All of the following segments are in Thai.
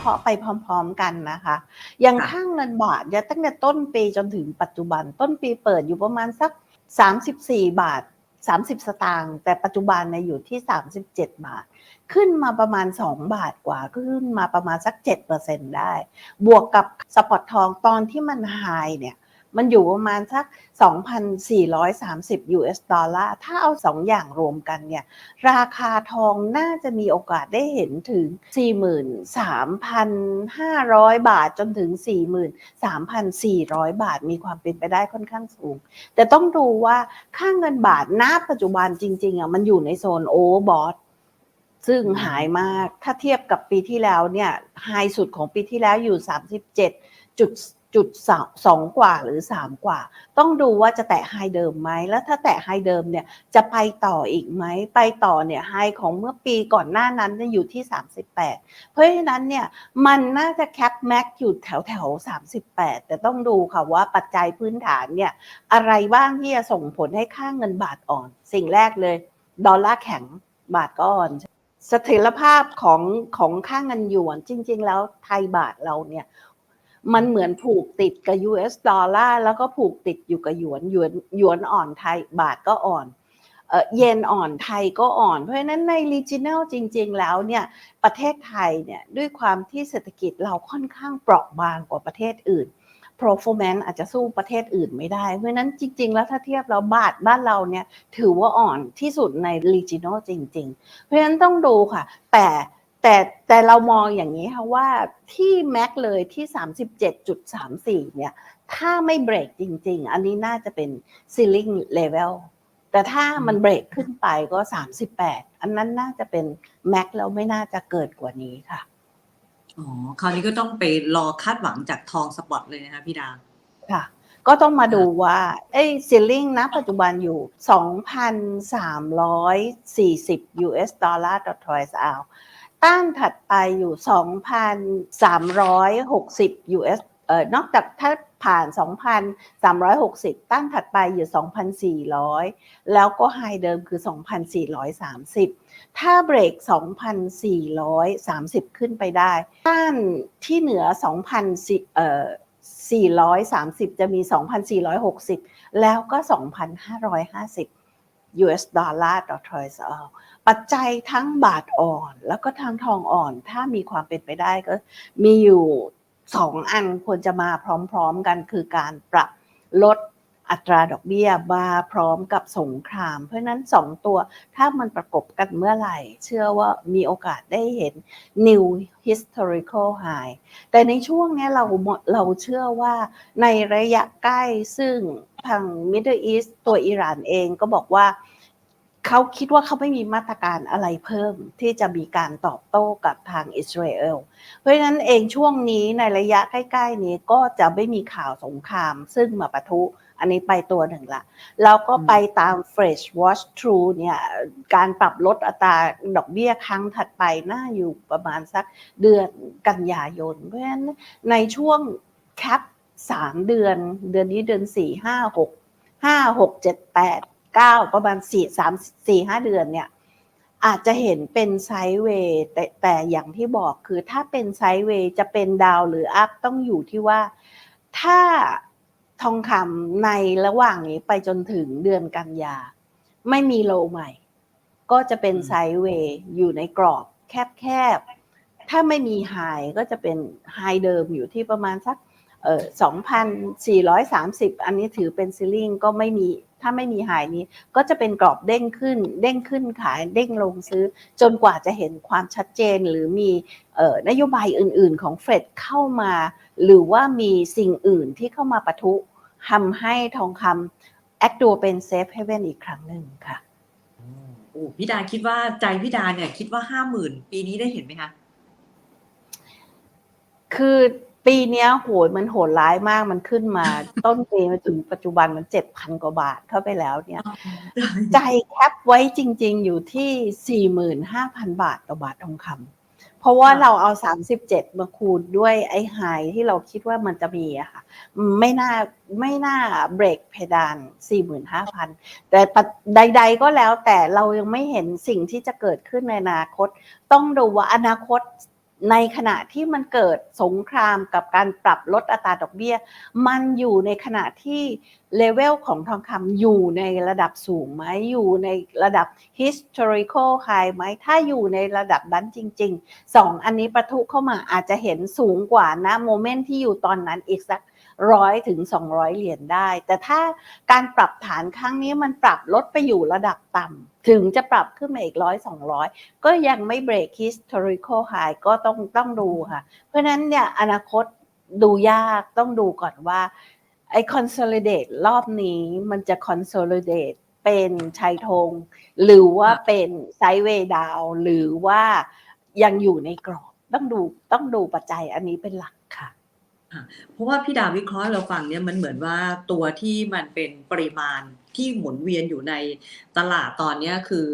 เคราะห์ไปพร้อม ๆ กันนะคะอย่างค่ะค่างเงินบาทเนี่ยตั้งแต่ต้นปีจนถึงปัจจุบัน ต้นปีเปิดอยู่ประมาณสัก 34 บาท 30 สตางค์แต่ปัจจุบันเนี่ยอยู่ที่ 37 บาท ขึ้นมาประมาณ 2 บาทกว่าขึ้นมาประมาณสัก 7%ได้ บวกกับสปอตทองตอนที่มันไฮเนี่ย มันอยู่ประมาณสัก 2,430 US ดอลลาร์ ถ้าเอา 2 อย่างรวมกันเนี่ย ราคาทองน่าจะมีโอกาสได้เห็นถึง 43,500 บาทจนถึง 43,400 บาท มีความเป็นไปได้ค่อนข้างสูง แต่ต้องดูว่าค่าเงินบาทณปัจจุบันจริง ๆอะมันอยู่ในโซนโอเวอร์บอทซึ่งหายมาก ถ้าเทียบกับปีที่แล้วเนี่ยไฮสุดของปีที่แล้วอยู่ 37จุด จุดสองกว่าหรือ 3 กว่า ต้องดูว่าจะแตะไฮเดิมไหมแล้วถ้าแตะไฮเดิมเนี่ยจะไปต่ออีกไหมไปต่อเนี่ยไฮของเมื่อปีก่อนหน้านั้นเนี่ยอยู่ที่ 38 เพราะฉะนั้นเนี่ยมันน่าจะแคปแม็กอยู่แถวแถว38 แต่ต้องดูค่ะว่าปัจจัยพื้นฐานเนี่ยอะไรบ้างที่จะส่งผลให้ค่างเงินบาทอ่อน สิ่งแรกเลย ดอลลาร์แข็งบาทก็อ่อนเสถียรภาพของของค่างเงินหยวนจริง ๆ แล้วไทยบาทเราเนี่ย มันเหมือนผูกติดกับ US ดอลลาร์แล้วก็ผูกติดอยู่กับหยวนหยวนหยวนอ่อนไทยบาทก็อ่อนเยนอ่อนไทยก็อ่อน เพราะฉะนั้นใน regional จริง ๆ แล้วเนี่ยประเทศไทยเนี่ยด้วยความที่เศรษฐกิจเราค่อนข้างเปราะบางกว่าประเทศอื่น performance อาจจะสู้ประเทศอื่นไม่ได้ เพราะฉะนั้นจริง ๆ แล้วถ้าเทียบเราบาทบ้านเราเนี่ยถือว่าอ่อนที่สุดใน regional จริง ๆ เพราะฉะนั้นต้องดูค่ะ แต่ แต่แต่เรามองอย่างนี้ค่ะว่าที่แม็กเลยที่ 37.34 เนี่ย ถ้าไม่เบรกจริง ๆ อันนี้น่าจะเป็น ceiling level แต่ถ้ามันเบรกขึ้นไปก็ 38 อันนั้นน่าจะเป็นแม็กแล้วไม่น่าจะเกิดกว่านี้ค่ะ อ๋อ คราวนี้ก็ต้องไปรอคาดหวังจากทองสปอตเลยนะคะพี่ดา ค่ะ ก็ต้องมาดูว่าไอ้ซีลิงนะปัจจุบันอยู่ 2,340 US ดอลลาร์ต่อทรอยส์อาว ต้านถัดไปอยู่ 2,360 US เอ่อนอกจากถ้าผ่าน 2,360ต้านถัดไปอยู่ 2,400 แล้วก็ไฮเดิมคือ 2,430 ถ้าเบรก 2,430 ขึ้นไปได้ ต้านที่เหนือ 2,000เอ่อ430 จะมี 2,460 แล้วก็ 2,550 US ดอลลาร์ต่อทรอยส์อาวปัจจัยทั้งบาทอ่อน แล้วก็ทางทองอ่อน ถ้ามีความเป็นไปได้ก็มีอยู่สองอันควรจะมาพร้อมๆกันคือการปรับลด อัตราดอกเบี้ยมาพร้อมกับสงคราม เพราะนั้นสองตัวถ้ามันประกบกันเมื่อไหร่ เชื่อว่ามีโอกาสได้เห็น new historical high แต่ในช่วงนี้เราเราเชื่อว่าในระยะใกล้ซึ่งทาง Middle East ตัวอิหร่านเองก็บอกว่าเขาคิดว่าเขาไม่มีมาตรการอะไรเพิ่มที่จะมีการตอบโต้กับทางอิสราเอล เพราะฉะนั้นเองช่วงนี้ในระยะใกล้ ๆ นี้ก็จะไม่มีข่าวสงครามซึ่งมาปะทุ อันนี้ไปตัวหนึ่งละแล้วก็ไปตาม Fresh Watch True เนี่ยการปรับลดอัตราดอกเบี้ยครั้งถัดไปน่าอยู่ประมาณสักเดือนกันยายน เพราะฉะนั้นในช่วงแคปสามเดือน เดือนนี้เดือนสี่ห้าหกห้าหกเจ็ดแปดเก้าประมาณสี่สามสี่ห้าเดือนเนี่ยอาจจะเห็นเป็นไซด์เวย์แต่แต่อย่างที่บอกคือถ้าเป็นไซด์เวย์จะเป็นดาวหรืออัพต้องอยู่ที่ว่าถ้า ทองคำในระหว่างนี้ไปจนถึงเดือนกันยา ไม่มีโลใหม่ ก็จะเป็นไซด์เวย์อยู่ในกรอบแคบๆ ถ้าไม่มีไฮก็จะเป็นไฮเดิมอยู่ที่ประมาณสักเอ่อ2,430อันนี้ถือเป็นซีลิงก็ไม่มีถ้าไม่มีไฮนี้ก็จะเป็นกรอบเด้งขึ้น เด้งขึ้นขายเด้งลงซื้อ จนกว่าจะเห็นความชัดเจนหรือมีนโยบายอื่นๆของเฟดเข้ามา หรือว่ามีสิ่งอื่นที่เข้ามาปะทุ ทำให้ทองคำแอคตัวเป็นเซฟเฮเว่นอีกครั้งหนึ่งค่ะโอ้พี่ดาคิดว่าใจพี่ดาเนี่ยคิดว่าห้าหมื่นปีนี้ได้เห็นไหมคะ คือปีเนี้ยโหยมันโหดร้ายมากมันขึ้นมา ต้นปีมาถึงปัจจุบันมันเจ็ดพันกว่าบาทเข้าไปแล้วเนี่ย ใจแคปไว้จริง ๆ อยู่ที่สี่หมื่นห้าพันบาทต่อบาททองคำ เพราะว่าเราเอาสามสิบเจ็ดมาคูณด้วยไอ้ไฮที่เราคิดว่ามันจะมีอะค่ะ ไม่น่าไม่น่าเบรกเพดานสี่หมื่นห้าพันแต่ใด ๆ ก็แล้วแต่เรายังไม่เห็นสิ่งที่จะเกิดขึ้นในอนาคต ต้องดูว่าอนาคต ในขณะที่มันเกิดสงครามกับการปรับลดอัตราดอกเบี้ย มันอยู่ในขณะที่เลเวลของทองคำอยู่ในระดับสูงไหมอยู่ในระดับ historical high ไหมถ้าอยู่ในระดับนั้นจริงๆสองอันนี้ประทุเข้ามาอาจจะเห็นสูงกว่านะโมเมนต์ที่อยู่ตอนนั้นอีกสัก ร้อยถึง 200 เหรียญได้ แต่ถ้าการปรับฐานครั้งนี้มันปรับลดไปอยู่ระดับต่ำถึงจะปรับขึ้นมาอีกร้อยสองร้อยก็ยังไม่เบรก historical high ก็ต้องต้องดูค่ะ เพราะฉะนั้นเนี่ยอนาคตดูยากต้องดูก่อนว่าไอ้ consolidate รอบนี้มันจะ consolidate เป็นชายธงหรือว่าเป็นไซด์เวย์ดาวหรือว่ายังอยู่ในกรอบต้องดูต้องดูปัจจัยอันนี้เป็นหลักค่ะ เพราะว่าพี่ดาวิเคราะห์ให้เราฟังเนี่ยมันเหมือนว่าตัวที่มันเป็นปริมาณที่หมุนเวียนอยู่ในตลาดตอนเนี้ยคือ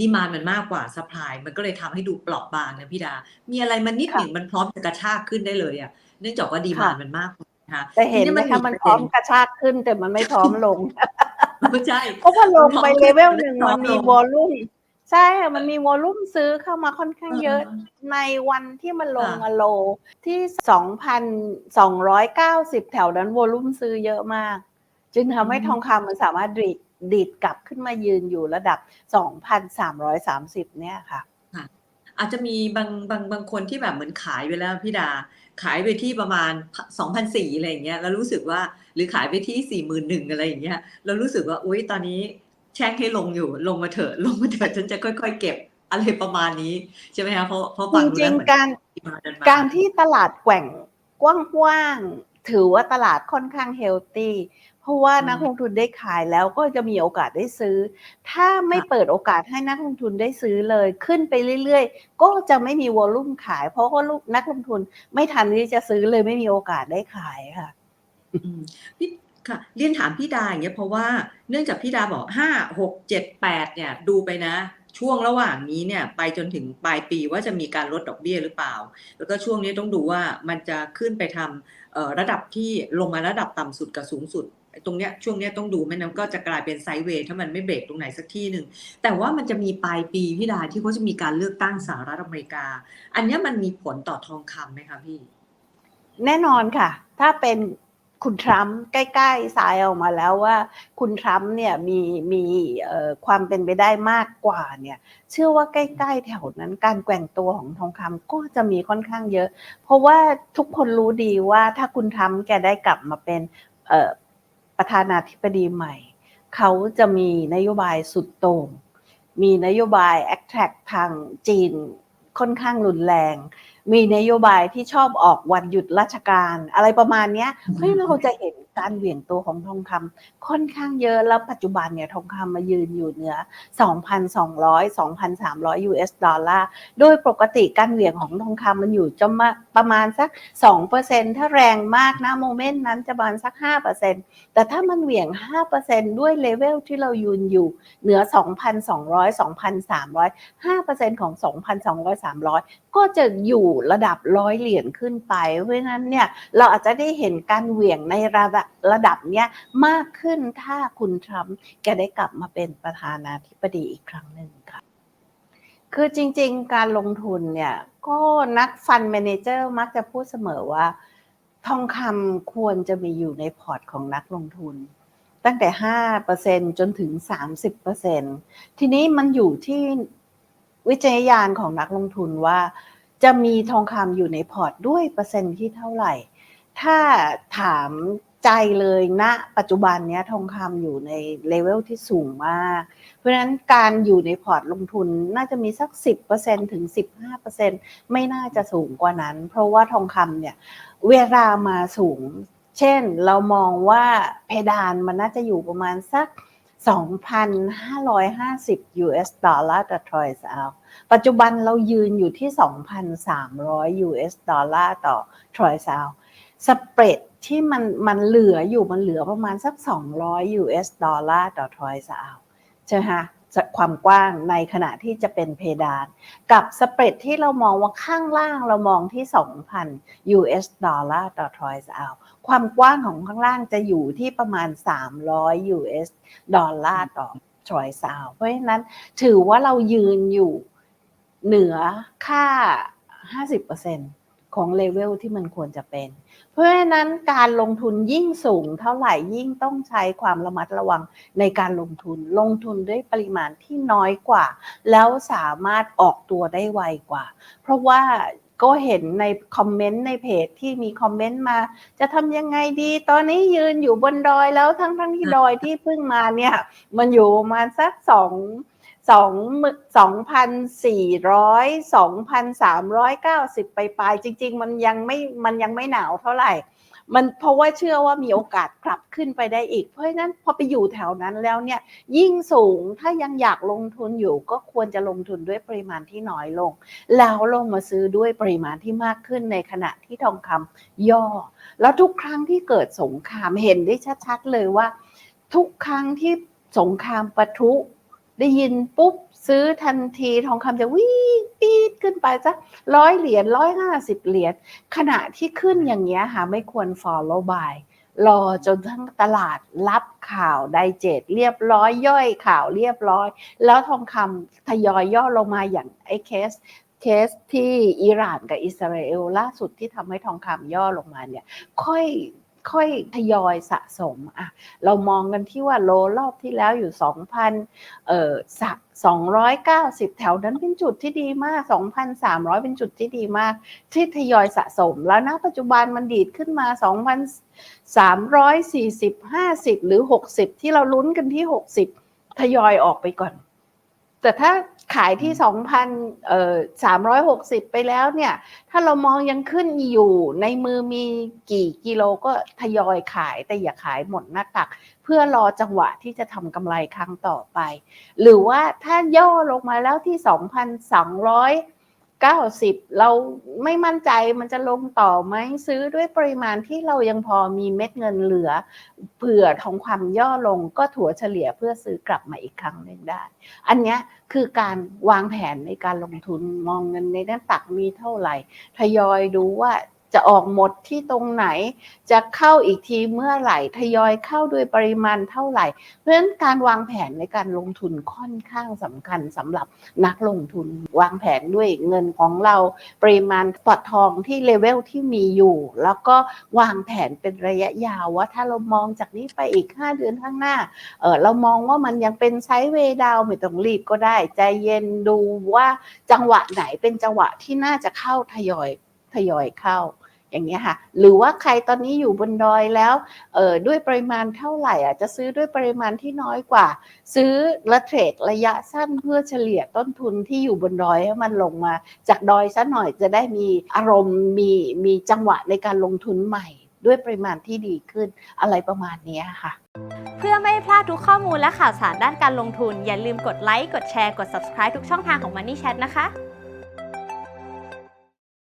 ดีมานมันมากกว่าสปายมันก็เลยทำให้ดูเปราะบางนะพี่ดา มีอะไรมันนิดหนึ่งมันพร้อมจะกระชากขึ้นได้เลยอะเนื่องจากว่าดีมานค่ะมันมากกว่านะคะแต่เห็นไหมคะมันพร้อมกระชากขึ้นแต่มันไม่พร้อมลงไม่ใช่เพราะว่าลงไปมันพร้อมเลเวลหนึ่งพร้อมัมนมีลงวอลลุ่ม ใช่ค่ะมันมีวอลลุ่มซื้อเข้ามาค่อนข้างเยอะในวันที่มันลงค่ะมาโลที่ 2,290 แถวนั้นวอลลุ่มซื้อเยอะมาก จึงทำให้ทองคำมันสามารถดีดดีดกลับขึ้นมายืนอยู่ระดับ 2,330 เนี่ยค่ะ อาจจะมีบางบางบางคนที่แบบเหมือนขายไปแล้วพี่ดา ขายไปที่ประมาณสองพันสี่อะไรอย่างเงี้ยแล้วรู้สึกว่าหรือขายไปที่สี่หมื่นหนึ่งอะไรอย่างเงี้ยแล้วรู้สึกว่าอุ้ยตอนนี้ แช่งให้ลงอยู่ ลงมาเถอะ ลงมาเถอะฉันจะค่อย ๆ เก็บอะไรประมาณนี้ใช่ไหมคะเพราะเพราะจฟังดูริแล้วงเหมือนๆการดีมเดินมการที่ตลาดแกว่งกว้างๆถือว่าตลาดค่อนข้างเฮลตี้เพราะว่านักลงทุนได้ขายแล้วก็จะมีโอกาสได้ซื้อ ถ้าไม่เปิดโอกาสให้นักลงทุนได้ซื้อเลยขึ้นไปเรื่อยๆ ก็จะไม่มีวอลลุ่มขาย เพราะว่าลูกนักลงทุนไม่ทันที่จะซื้อเลยไม่มีโอกาสได้ขายค่ะอืมพี่ ค่ะเรียนถามพี่ดาอย่างเงี้ยเพราะว่าเนื่องจากพี่ดาบอกห้าหกเจ็ดแปดเนี่ยดูไปนะ ช่วงระหว่างนี้เนี่ยไปจนถึงปลายปีว่าจะมีการลดดอกเบี้ยหรือเปล่า แล้วก็ช่วงนี้ต้องดูว่ามันจะขึ้นไปทำระดับที่ลงมาระดับต่ำสุดกับสูงสุดตรงเนี้ยช่วงเนี้ยต้องดูไม่นั้นก็จะกลายเป็นไซด์เวย์ถ้ามันไม่เบรกตรงไหนสักที่หนึ่งแต่ว่ามันจะมีปลายปีพี่ดาที่เขาจะมีการเลือกตั้งสหรัฐอเมริกา อันนี้มันมีผลต่อทองคำไหมคะพี่ แน่นอนค่ะ ถ้าเป็น คุณทรัมป์ใกล้ๆสายออกมาแล้วว่า คุณทรัมป์เนี่ยมีมีความเป็นไปได้มากกว่าเนี่ย เชื่อว่าใกล้ๆแถวนั้นการแกว่งตัวของทองคำก็จะมีค่อนข้างเยอะ เพราะว่าทุกคนรู้ดีว่าถ้าคุณทรัมป์แกได้กลับมาเป็นประธานาธิบดีใหม่ เขาจะมีนโยบายสุดโต่งมีนโยบาย attract ทางจีนค่อนข้างรุนแรง มีนโยบายที่ชอบออกวันหยุดราชการ อะไรประมาณเนี้ยเพราะฉะนั้นเราจะเห็นการเหวี่ยงตัวของทองคำค่อนข้างเยอะแล้วปัจจุบันเนี่ยทองคำมายืนอยู่เหนือ 2,200 2,300 US ดอลลาร์โดยปกติการเหวี่ยงของทองคำมันอยู่จะมาประมาณสัก 2%ถ้าแรงมากนะโมเมนต์นั้นจะประมาณสัก 5%แต่ถ้ามันเหวี่ยง 5%ด้วยเลเวลที่เรายืนอยู่เหนือ 2,200 2,300 5%ของ 2,200 300 ก็จะอยู่ระดับร้อยเหรียญขึ้นไป เพราะฉะนั้นเนี่ยเราอาจจะได้เห็นการเหวี่ยงในระดับระดับเนี้ยมากขึ้นถ้าคุณทรัมป์แกได้กลับมาเป็นประธานาธิบดีอีกครั้งหนึ่งค่ะ คือจริงๆ การลงทุนเนี่ยก็นักฟันเมเนเจอร์มักจะพูดเสมอว่า ทองคำควรจะมีอยู่ในพอร์ตของนักลงทุนตั้งแต่ 5%จนถึง 30%ทีนี้มันอยู่ที่ วิจารณญาณของนักลงทุนว่า จะมีทองคำอยู่ในพอร์ตด้วยเปอร์เซ็นต์ที่เท่าไหร่ ถ้าถามใจเลยณนะปัจจุบันเนี้ยทองคำอยู่ในเลเวลที่สูงมาก เพราะฉะนั้นการอยู่ในพอร์ตลงทุนน่าจะมีสัก 10%ถึง 15%ไม่น่าจะสูงกว่านั้น เพราะว่าทองคำเนี่ยเวลามาสูง เช่นเรามองว่าเพดานมันน่าจะอยู่ประมาณสัก 2,550 US ดอลลาร์ต่อทรอยส์เอาปัจจุบันเรายืนอยู่ที่ 2,300 US ดอลลาร์ต่อทรอยส์เอาสเปรดที่มันมันเหลืออยู่มันเหลือประมาณสัก 200 US ดอลลาร์ต่อทรอยส์เอาใช่ไหมคะความกว้างในขณะที่จะเป็นเพดาน กับสเปรดที่เรามองว่าข้างล่างเรามองที่ 2,000 US ดอลลาร์ต่อทรอยส์เอา ความกว้างของข้างล่างจะอยู่ที่ประมาณ 300 US ดอลลาร์ต่อทรอยส์เอาเพราะฉะนั้นถือว่าเรายืนอยู่เหนือค่า 50%ของเลเวลที่มันควรจะเป็น เพราะฉะนั้นการลงทุนยิ่งสูงเท่าไหร่ยิ่งต้องใช้ความระมัดระวังในการลงทุน ลงทุนด้วยปริมาณที่น้อยกว่า แล้วสามารถออกตัวได้ไวกว่า เพราะว่า ก็เห็นในคอมเมนต์ในเพจที่มีคอมเมนต์มา จะทำยังไงดี ตอนนี้ยืนอยู่บนดอยแล้วทั้งทั้งที่ดอยที่เพิ่งมาเนี่ย มันอยู่ประมาณสักสองสองสองพันสี่ร้อยสองพันสามร้อยเก้าสิบไปปลายจริง ๆ มันยังไม่มันยังไม่หนาวเท่าไหร่ มันเพราะว่าเชื่อว่ามีโอกาสกลับขึ้นไปได้อีก เพราะฉะนั้นพอไปอยู่แถวนั้นแล้วเนี่ยยิ่งสูงถ้ายังอยากลงทุนอยู่ก็ควรจะลงทุนด้วยปริมาณที่น้อยลง แล้วลงมาซื้อด้วยปริมาณที่มากขึ้นในขณะที่ทองคำย่อ แล้วทุกครั้งที่เกิดสงครามเห็นได้ชัด ๆ เลยว่า ทุกครั้งที่สงครามปะทุได้ยินปุ๊บ ซื้อทันทีทองคำจะวิ่งปีดขึ้นไปสักร้อยเหรียญร้อยห้าสิบเหรียญขณะที่ขึ้นอย่างเงี้ยค่ะไม่ควร follow by รอจนทั้งตลาดรับข่าวไดเจตเรียบร้อยย่อยข่าวเรียบร้อย แล้วทองคำทยอยย่อลงมาอย่างไอ้เคสเคสที่อิหร่านกับอิสราเอลล่าสุดที่ทำให้ทองคำย่อลงมาเนี่ย ค่อย ค่อยทยอยสะสมอะเรามองกันที่ว่าโลรอบที่แล้วอยู่ 2,000เอ่อสัก290 แถวนั้นเป็นจุดที่ดีมาก 2,300 เป็นจุดที่ดีมาก ที่ทยอยสะสม แล้วณปัจจุบันมันดีดขึ้นมา 2,340 50 หรือ 60 ที่เราลุ้นกันที่ 60 ทยอยออกไปก่อน แต่ถ้า ขายที่2,000เอ่อ360 ไปแล้วเนี่ย ถ้าเรามองยังขึ้นอยู่ในมือมีกี่กิโลก็ทยอยขายแต่อย่าขายหมดหน้าตัก เพื่อรอจังหวะที่จะทำกำไรครั้งต่อไป หรือว่าถ้าย่อลงมาแล้วที่ 2,290 เก้าสิบเราไม่มั่นใจมันจะลงต่อไหมซื้อด้วยปริมาณที่เรายังพอมีเม็ดเงินเหลือ เผื่อทองความย่อลงก็ถัวเฉลี่ยเพื่อซื้อกลับมาอีกครั้งหนึ่งได้ อันนี้คือการวางแผนในการลงทุนมองเงินในหน้าตักมีเท่าไหร่ ทยอยดูว่า จะออกหมดที่ตรงไหน จะเข้าอีกทีเมื่อไหร่ ทยอยเข้าด้วยปริมาณเท่าไหร่ เพราะฉะนั้นการวางแผนในการลงทุนค่อนข้างสำคัญสำหรับนักลงทุนวางแผนด้วยเงินของเราปริมาณปอดทองที่เลเวลที่มีอยู่ แล้วก็วางแผนเป็นระยะยาวว่าถ้าเรามองจากนี้ไปอีก 5 เดือนข้างหน้าเออเรามองว่ามันยังเป็นไซด์เวดาวไม่ต้องรีบก็ได้ ใจเย็นดูว่าจังหวะไหนเป็นจังหวะที่น่าจะเข้าทยอยทยอยเข้า อย่างเงี้ยค่ะหรือว่าใครตอนนี้อยู่บนดอยแล้วเออด้วยปริมาณเท่าไหร่อะจะซื้อด้วยปริมาณที่น้อยกว่า ซื้อและเทรดระยะสั้นเพื่อเฉลี่ยต้นทุนที่อยู่บนดอยให้มันลงมา จากดอยซะหน่อยจะได้มีอารมณ์มีมีจังหวะในการลงทุนใหม่ ด้วยปริมาณที่ดีขึ้นอะไรประมาณนี้ค่ะ เพื่อไม่พลาดทุกข้อมูลและข่าวสารด้านการลงทุน อย่าลืมกดไลค์กดแชร์กด subscribe ทุกช่องทางของ Money Chat นะคะ